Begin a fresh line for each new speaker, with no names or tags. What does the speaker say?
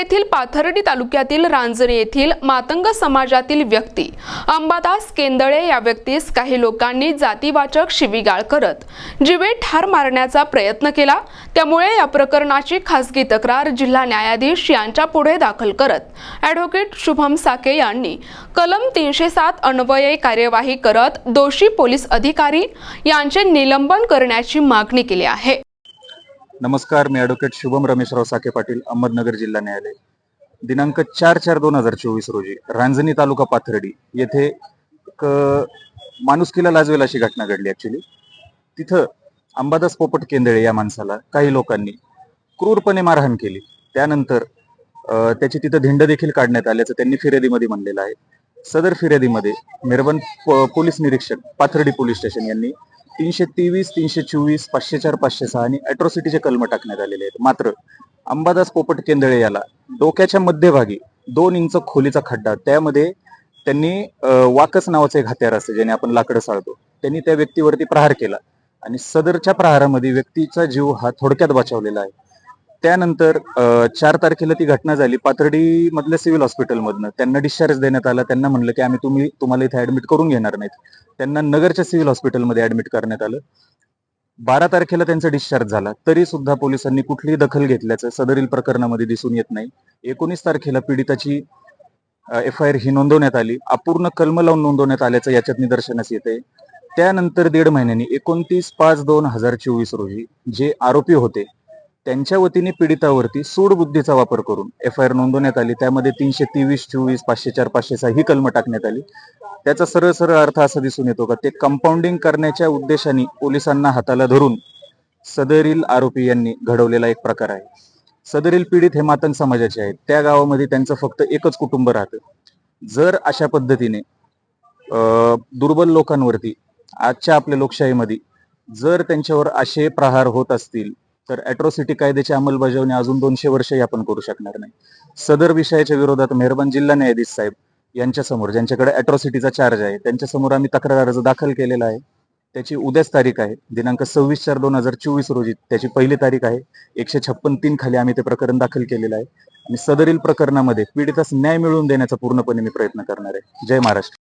येथील पाथर्डी तालुक्यातील रांजणी येथील मातंग समाजातील व्यक्ती अंबादास केंदळे या व्यक्तीस काही लोकांनी जातीवाचक शिवीगाळ करत जीवे ठार मारण्याचा प्रयत्न केला. त्यामुळे या प्रकरणाची खासगी तक्रार जिल्हा न्यायाधीश यांच्या पुढे दाखल करत ॲडव्होकेट शुभम साके यांनी कलम तीनशे सात अन्वये कार्यवाही करत दोषी पोलीस अधिकारी यांचे निलंबन करण्याची मागणी केली आहे.
नमस्कार मी ॲडव्होकेट शुभम रमेशराव साखे पाटील अहमदनगर जिल्हा न्यायालय. दिनांक चार चार दोन हजार चोवीस रोजी रांजणी तालुका पाथर्डी येथे एक माणुसकीला लाजवेल अशी घटना घडली ॲक्च्युली तिथं अंबादास पोपट केंदळे या माणसाला काही लोकांनी क्रूरपणे मारहाण केली. त्यानंतर त्याची तिथं धिंड देखील काढण्यात आल्याचं त्यांनी फिर्यादीमध्ये म्हणलेलं आहे. सदर फिर्यादीमध्ये मेरबन पोलीस निरीक्षक पाथर्डी पोलीस स्टेशन यांनी तीनशे तेवीस तीनशे चोवीस पाचशे चार पाचशे सहा आणि अॅट्रॉसिटीचे कलम टाकण्यात आलेले आहेत. मात्र अंबादास पोपट केंदळे याला डोक्याच्या मध्यभागी दोन इंच खोलीचा खड्डा त्यामध्ये त्यांनी वाकस नावाचं एक हत्यार असते ज्याने आपण लाकडं साळतो. त्यांनी त्या व्यक्तीवरती प्रहार केला. आणि सदरच्या प्रहारामध्ये व्यक्तीचा जीव हा थोडक्यात बचावलेला आहे. त्यानंतर चार तारखेला ती घटना झाली. पाथर्डी मधल्या सिव्हिल हॉस्पिटलमधनं. त्यांना डिस्चार्ज देण्यात आला. त्यांना म्हणलं की आम्ही तुम्ही तुम्हाला इथे ऍडमिट करून घेणार नाहीत. त्यांना नगरच्या सिव्हिल हॉस्पिटलमध्ये ऍडमिट करण्यात आलं. बारा तारखेला त्यांचा डिस्चार्ज झाला. तरी सुद्धा पोलिसांनी कुठलीही दखल घेतल्याचं सदरील प्रकरणामध्ये दिसून येत नाही. एकोणीस तारखेला पीडिताची एफ आय आर ही नोंदवण्यात आली. अपूर्ण कलम लावून नोंदवण्यात आल्याचं याच्यात निदर्शनास येते त्यानंतर दीड महिन्यांनी एकोणतीस पाच दोन हजार चोवीस रोजी जे आरोपी होते त्यांच्या वतीने पीडितावरती सूडबुद्धीचा वापर करून एफ आय आर नोंदवण्यात आली. त्यामध्ये तीनशे तेवीस चोवीस पाचशे चार पाचशे सहा ही कलम टाकण्यात आली. त्याचा सरळ सरळ अर्थ असा दिसून येतो का ते कंपाऊंडिंग करण्याच्या उद्देशाने पोलिसांना हाताला धरून सदरील आरोपी यांनी घडवलेला एक प्रकार आहे. सदरील पीडित हे मातंग समाजाचे आहेत. त्या गावामध्ये त्यांचं फक्त एकच कुटुंब राहतं. जर अशा पद्धतीने दुर्बल लोकांवरती आजच्या आपल्या लोकशाहीमध्ये जर त्यांच्यावर असे प्रहार होत असतील तर अॅट्रॉसिटी कायद्याची अंमलबजावणी अजून दोनशे वर्षही आपण करू शकणार नाही. सदर विषयाच्या विरोधात मेहरबान जिल्हा न्यायाधीश साहेब यांच्यासमोर ज्यांच्याकडे अॅट्रॉसिटीचा चार्ज आहे त्यांच्यासमोर आम्ही तक्रार अर्ज दाखल केलेला आहे. त्याची उद्याच तारीख आहे दिनांक सव्वीस चार दोन हजार चोवीस रोजी त्याची पहिली तारीख आहे. एकशे छप्पन तीन खाली आम्ही ते प्रकरण दाखल केलेलं आहे. आणि सदरील प्रकरणामध्ये पीडितास न्याय मिळवून देण्याचा पूर्णपणे मी प्रयत्न करणार आहे. जय महाराष्ट्र.